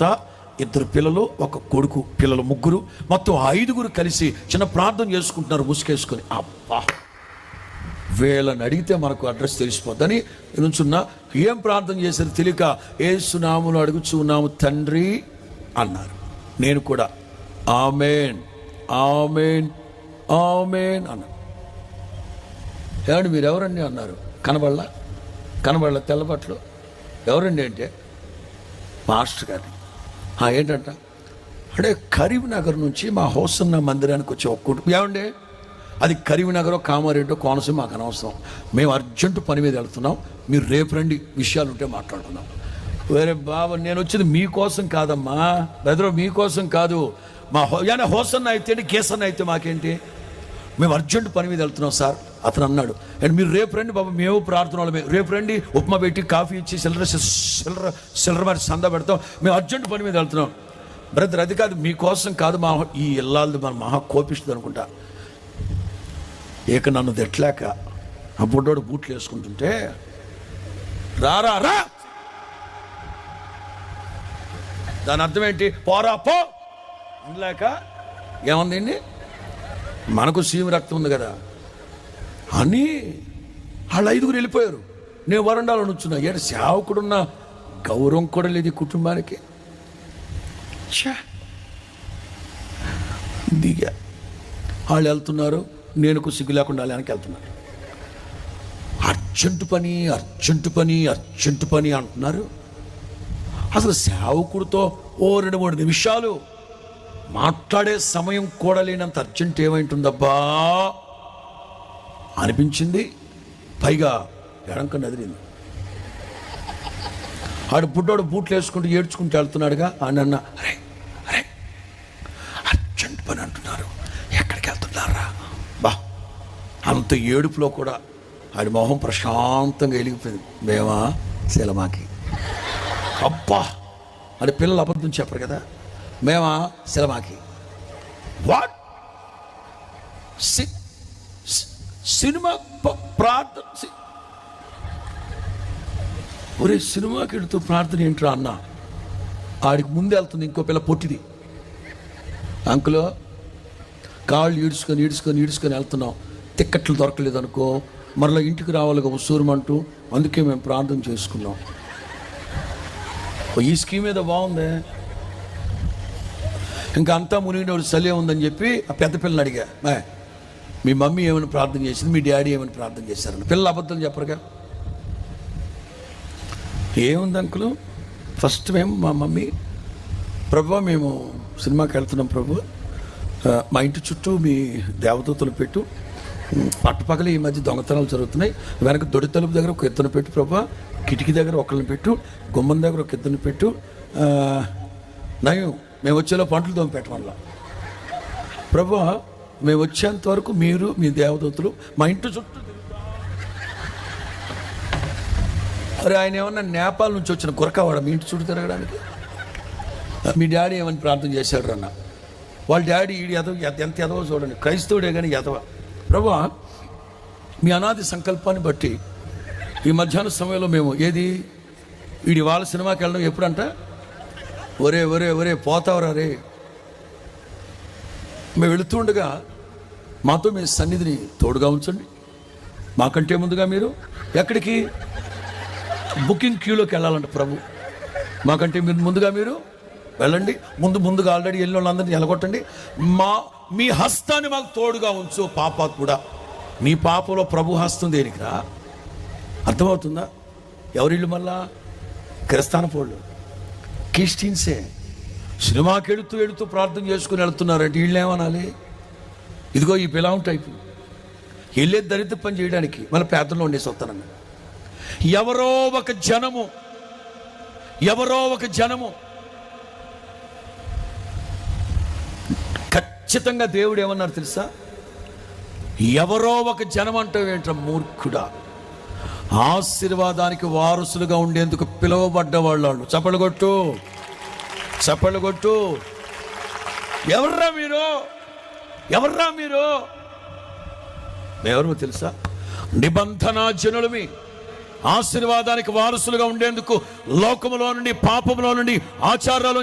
భర్త ఇద్దరు పిల్లలు ఒక కొడుకు పిల్లలు ముగ్గురు మొత్తం ఐదుగురు కలిసి చిన్న ప్రార్థన చేసుకుంటున్నారు ముసుకేసుకొని అబ్బా! వీళ్ళని అడిగితే మనకు అడ్రస్ తెలిసిపోద్దని నుంచున్న. ఏం ప్రార్థన చేశారు తెలియక ఏసునాములు అడుగుచున్నాము తండ్రి అన్నారు. నేను కూడా ఆమెన్ ఆమెన్ ఆమెన్ అన్నాను. ఏమండి మీరు ఎవరండి అన్నారు? కనబళ్ళ కనబళ్ళ తెల్లబట్లు ఎవరండి అంటే? మాస్టర్ గారిని. ఏంటంట అంటే కరీంనగర్ నుంచి మా హోసన్న మందిరానికి వచ్చి ఒక్క కుటుంబం అది కరీంనగర్ కామారెడ్డో కోనసీమ మాకు అనవసరం. మేము అర్జెంటు పని మీద వెళ్తున్నాం. మీరు రేపు రండి విషయాలు ఉంటే మాట్లాడుకుందాం. వేరే బాబు నేను వచ్చింది మీకోసం కాదమ్మా. బెదరో మీకోసం కాదు. మా హో యానే హోసన్న అయితే ఏంటి, కేసన్న అయితే మాకేంటి? మేము అర్జెంటు పని మీద వెళ్తున్నాం సార్. అతను అన్నాడు అండ్ మీరు రేపు రండి బాబు మేము ప్రార్థన వాళ్ళమే. రేపు రండి ఉప్మా పెట్టి కాఫీ ఇచ్చి సిల్లర సిల్లర సిల్లర మరి సంద పెడతాం. మేము అర్జెంట్ పని మీద వెళ్తున్నాం. బ్రదర్ అది కాదు మీకోసం కాదు మా ఈ ఇల్లాలది మన మహా కోపిస్తుంది అనుకుంటా. ఇక నన్ను తెట్లాక ఆ బుడ్డోడు బూట్లు వేసుకుంటుంటే రారా రా దాని అర్థం ఏంటి? పోరా పో. అనలేక ఏముందండి మనకు సీమ రక్తం ఉంది కదా. అని వాళ్ళు ఐదుగురు వెళ్ళిపోయారు. నేను వరండాలో నుంచున్నా. ఏడు సేవకుడున్న గౌరవం కూడా లేదు ఈ కుటుంబానికి. దిగా. వాళ్ళు వెళ్తున్నారు. నేను సిగ్గు లేకుండా వాళ్ళ వెనక్కి వెళ్తున్నారు అర్జెంటు పని అర్జెంటు పని అర్జెంటు పని అంటున్నారు. అసలు సేవకుడితో ఓ రెండు మూడు నిమిషాలు మాట్లాడే సమయం కూడా లేనంత అర్జెంట్ ఏమైంటుందబ్బా? అనిపించింది. పైగా ఎడంక నదిరింది ఆడు బుడ్డోడు బూట్లు వేసుకుంటూ ఏడ్చుకుంటూ వెళ్తున్నాడుగా. అని అన్న అరే అరే అర్జెంట్ పని అంటున్నారు. ఎక్కడికి వెళ్తున్నారా? బా అంత ఏడుపులో కూడా ఆడి మొహం ప్రశాంతంగా వెలిగిపోయింది. మేమా? శిలమాకి. అబ్బా అని పిల్లలు అబద్ధం చెప్పరు కదా. మేమా? శిలమాకి. వాట్? సి- సి- సినిమా ప్రార్థన ఒరే సినిమాకి వెళుతూ ప్రార్థన ఏంట్రా అన్న? ఆడికి ముందే వెళ్తుంది ఇంకో పిల్ల పొట్టిది. అంకులో కాళ్ళు ఈడ్చుకొని ఈడ్చుకొని ఈడ్చుకొని వెళ్తున్నాం. టిక్కెట్లు దొరకలేదు అనుకో మరలా ఇంటికి రావాలిగా ఉసూరమంటూ అందుకే మేము ప్రార్థన చేసుకున్నాం. ఈ స్కీమ్ ఏదో బాగుంది? ఇంకా అంతా మునిగినోడు సలే ఉందని చెప్పి ఆ పెద్ద పిల్లని అడిగా. బాయ్ మీ మమ్మీ ఏమైనా ప్రార్థన చేసింది? మీ డాడీ ఏమైనా ప్రార్థన చేశారని? పిల్లలు అబద్ధం చెప్పరుగా? ఏముంది అంకులు? ఫస్ట్ మేము మా మమ్మీ ప్రభు మేము సినిమాకి వెళ్తున్నాం ప్రభు. మా ఇంటి చుట్టూ మీ దేవదూతలు పెట్టు. పట్టుపక్కల ఈ మధ్య దొంగతనాలు జరుగుతున్నాయి. వెనక దొడి తలుపు దగ్గర ఒక ఎత్తున పెట్టు ప్రభు. కిటికీ దగ్గర ఒకళ్ళని పెట్టు. గుమ్మం దగ్గర ఒక ఎత్తున పెట్టు. నయం మేము వచ్చేలో పంటలు దొంగ పెట్టమల్లా ప్రభు మేము వచ్చేంత వరకు మీరు మీ దేవదూతలు మా ఇంటి చుట్టూ అరే ఆయన ఏమన్నా నేపాల్ నుంచి వచ్చిన కురకవాడ మీ ఇంటి చుట్టూ తిరగడానికి? మీ డాడీ ఏమని ప్రార్థన చేశాడు అన్న వాళ్ళ డాడీ ఈడు ఎదవ ఎంత ఎదవో చూడండి. క్రైస్తవుడే కానీ ఎదవ ప్రభా మీ అనాది సంకల్పాన్ని బట్టి ఈ మధ్యాహ్న సమయంలో మేము ఏది? వీడి వాళ్ళ సినిమాకి వెళ్ళడం ఎప్పుడంట? ఒరే ఒరే ఒరే పోతావరా రే. మేము వెళుతుండగా మాతో మీ సన్నిధిని తోడుగా ఉంచండి. మాకంటే ముందుగా మీరు ఎక్కడికి? బుకింగ్ క్యూలోకి వెళ్ళాలంట ప్రభు. మాకంటే మీరు ముందుగా మీరు వెళ్ళండి. ముందు ముందుగా ఆల్రెడీ వెళ్ళిన వాళ్ళందరినీ ఎలగొట్టండి. మా మీ హస్తాన్ని మాకు తోడుగా ఉంచు పాప కూడా. మీ పాపలో ప్రభు హస్తం దేనికిరా అర్థమవుతుందా? ఎవరిళ్ళు మళ్ళా? క్రిస్తాన పోళ్ళు క్రిస్టియన్సే సినిమాకి వెళుతూ వెళుతూ ప్రార్థన చేసుకుని వెళుతున్నారంటే వీళ్ళు ఏమనాలి? ఇదిగో ఈ పిలాం టైపు. వెళ్ళే దరిద్ర పని చేయడానికి మన పేదల్లో ఉండేసి వస్తానన్న ఎవరో ఒక జనము ఎవరో ఒక జనము ఖచ్చితంగా దేవుడు ఏమన్నారు తెలుసా? ఎవరో ఒక జనం ఏంట మూర్ఖుడా? ఆశీర్వాదానికి వారసులుగా ఉండేందుకు పిలువబడ్డ వాళ్ళు చప్పలు చప్పళ్ళు కొట్టు. ఎవర్రా మీరు? ఎవర్రా మీరు? ఎవరు తెలుసా? నిబంధన జనులమి ఆశీర్వాదానికి వారసులుగా ఉండేందుకు లోకములో నుండి పాపములో నుండి ఆచారాల